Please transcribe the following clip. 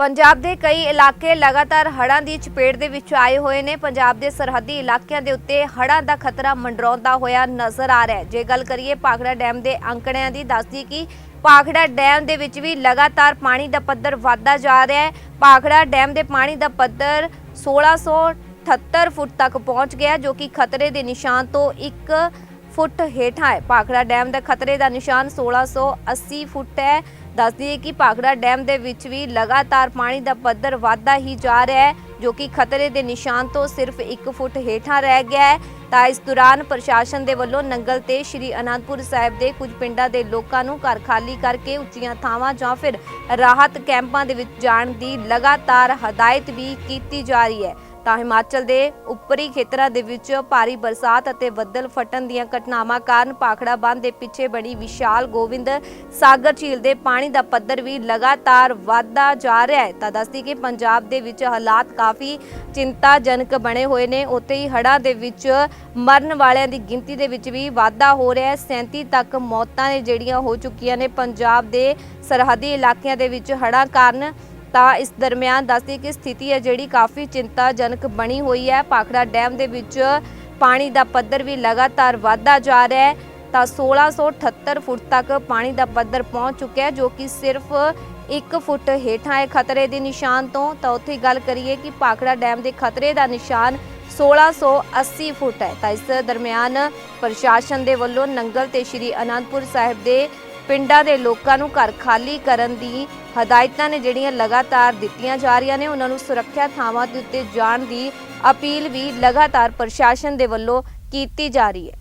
ਪੰਜਾਬ ਦੇ ਕਈ ਇਲਾਕੇ ਲਗਾਤਾਰ ਹੜ੍ਹਾਂ ਦੀ ਚਪੇਟ ਦੇ ਵਿੱਚ ਆਏ ਹੋਏ ਨੇ। ਪੰਜਾਬ ਦੇ ਸਰਹੱਦੀ ਇਲਾਕਿਆਂ ਦੇ ਉੱਤੇ ਹੜ੍ਹਾਂ ਦਾ ਖਤਰਾ ਮੰਡਰਾਉਂਦਾ ਹੋਇਆ ਨਜ਼ਰ ਆ ਰਿਹਾ ਹੈ। ਜੇ ਗੱਲ ਕਰੀਏ ਪਾਖੜਾ ਡੈਮ ਦੇ ਅੰਕੜਿਆਂ ਦੀ, ਦੱਸਦੀ ਕਿ ਪਾਖੜਾ ਡੈਮ ਦੇ ਵਿੱਚ ਵੀ ਲਗਾਤਾਰ ਪਾਣੀ ਦਾ ਪੱਧਰ ਵਧਦਾ ਜਾ ਰਿਹਾ ਹੈ। ਪਾਖੜਾ ਡੈਮ ਦੇ ਪਾਣੀ ਦਾ ਪੱਧਰ 1678 ਫੁੱਟ ਤੱਕ ਪਹੁੰਚ ਗਿਆ, ਜੋ ਕਿ ਖਤਰੇ ਦੇ ਨਿਸ਼ਾਨ ਤੋਂ 1 ਫੁੱਟ ਹੇਠਾਂ ਹੈ। ਭਾਖੜਾ ਡੈਮ ਦਾ ਖਤਰੇ ਦਾ ਨਿਸ਼ਾਨ 1680 ਫੁੱਟ ਹੈ। ਦੱਸ ਦਈਏ ਕਿ ਭਾਖੜਾ ਡੈਮ ਦੇ ਵਿੱਚ ਵੀ ਲਗਾਤਾਰ ਪਾਣੀ ਦਾ ਪੱਧਰ ਵਧਦਾ ਹੀ ਜਾ ਰਿਹਾ ਹੈ, ਜੋ ਕਿ ਖਤਰੇ ਦੇ ਨਿਸ਼ਾਨ ਤੋਂ ਸਿਰਫ 1 ਫੁੱਟ ਹੇਠਾਂ ਰਹਿ ਗਿਆ ਹੈ। ਤਾਂ ਇਸ ਦੌਰਾਨ ਪ੍ਰਸ਼ਾਸਨ ਦੇ ਵੱਲੋਂ ਨੰਗਲ ਤੇ ਸ਼੍ਰੀ ਅਨੰਦਪੁਰ ਸਾਹਿਬ ਦੇ ਕੁਝ ਪਿੰਡਾਂ ਦੇ ਲੋਕਾਂ ਨੂੰ ਘਰ ਖਾਲੀ ਕਰਕੇ ਉੱਚੀਆਂ ਥਾਵਾਂ ਜਾਂ ਫਿਰ ਰਾਹਤ ਕੈਂਪਾਂ ਦੇ ਵਿੱਚ ਜਾਣ ਦੀ ਲਗਾਤਾਰ ਹਦਾਇਤ ਵੀ ਕੀਤੀ ਜਾ ਰਹੀ ਹੈ। ਤਾਂ ਹਿਮਾਚਲ ਦੇ ਉੱਪਰੀ ਖੇਤਰਾਂ ਦੇ ਵਿੱਚ ਭਾਰੀ ਬਰਸਾਤ ਅਤੇ ਬੱਦਲ ਫਟਣ ਦੀਆਂ ਘਟਨਾਵਾਂ ਕਾਰਨ ਪਾਖੜਾ ਬੰਦ ਦੇ ਪਿੱਛੇ ਬਣੀ ਵਿਸ਼ਾਲ ਗੋਬਿੰਦ ਸਾਗਰ ਝੀਲ ਦੇ ਪਾਣੀ ਦਾ ਪੱਧਰ ਵੀ ਲਗਾਤਾਰ ਵਧਦਾ ਜਾ ਰਿਹਾ ਹੈ। ਤਾਂ ਦੱਸਦੀ ਕਿ ਪੰਜਾਬ ਦੇ ਵਿੱਚ ਹਾਲਾਤ ਕਾਫੀ ਚਿੰਤਾਜਨਕ ਬਣੇ ਹੋਏ ਨੇ। ਉੱਥੇ ਹੀ ਹੜ੍ਹਾਂ ਦੇ ਵਿੱਚ ਮਰਨ ਵਾਲਿਆਂ ਦੀ ਗਿਣਤੀ ਦੇ ਵਿੱਚ ਵੀ ਵਾਧਾ ਹੋ ਰਿਹਾ ਹੈ। 37 ਤੱਕ ਮੌਤਾਂ ਨੇ ਜਿਹੜੀਆਂ ਹੋ ਚੁੱਕੀਆਂ ਨੇ। ਪੰਜਾਬ ਦੇ ਸਰਹੱਦੀ ਇਲਾਕਿਆਂ ਦੇ ਵਿੱਚ ਹੜ੍ਹਾਂ ਕਾਰਨ ਤਾਂ ਇਸ ਦਰਮਿਆਨ ਦੱਸਦੀ ਕਿ ਸਥਿਤੀ ਹੈ ਜਿਹੜੀ ਕਾਫੀ ਚਿੰਤਾਜਨਕ ਬਣੀ ਹੋਈ ਹੈ। ਪਾਖੜਾ ਡੈਮ ਦੇ ਵਿੱਚ ਪਾਣੀ ਦਾ ਪੱਧਰ ਵੀ ਲਗਾਤਾਰ ਵਧਦਾ ਜਾ ਰਿਹਾ ਹੈ। ਤਾਂ 1678 ਫੁੱਟ ਤੱਕ ਪਾਣੀ ਦਾ ਪੱਧਰ ਪਹੁੰਚ ਚੁੱਕਿਆ ਹੈ, ਜੋ ਕਿ ਸਿਰਫ 1 ਫੁੱਟ ਹੇਠਾਂ ਹੈ ਖਤਰੇ ਦੇ ਨਿਸ਼ਾਨ ਤੋਂ। ਤਾਂ ਉੱਥੇ ਗੱਲ ਕਰੀਏ ਕਿ ਪਾਖੜਾ ਡੈਮ ਦੇ ਖਤਰੇ ਦਾ ਨਿਸ਼ਾਨ 1680 ਫੁੱਟ ਹੈ। ਤਾਂ ਇਸ ਦਰਮਿਆਨ ਪ੍ਰਸ਼ਾਸਨ ਦੇ ਵੱਲੋਂ ਨੰਗਲ ਤੇ ਸ਼੍ਰੀ ਅਨੰਦਪੁਰ ਸਾਹਿਬ ਦੇ ਪਿੰਡਾਂ ਦੇ ਲੋਕਾਂ ਨੂੰ ਘਰ ਖਾਲੀ ਕਰਨ ਦੀ ਹਦਾਇਤਾਂ ਨੇ ਜਿਹੜੀਆਂ ਲਗਾਤਾਰ ਦਿੱਤੀਆਂ ਜਾ ਰਹੀਆਂ ਨੇ, ਉਹਨਾਂ ਨੂੰ ਸੁਰੱਖਿਆ ਥਾਵਾਂ ਦੇ ਉੱਤੇ ਜਾਣ ਦੀ ਅਪੀਲ ਵੀ ਲਗਾਤਾਰ ਪ੍ਰਸ਼ਾਸਨ ਦੇ ਵੱਲੋਂ ਕੀਤੀ ਜਾ ਰਹੀ ਹੈ।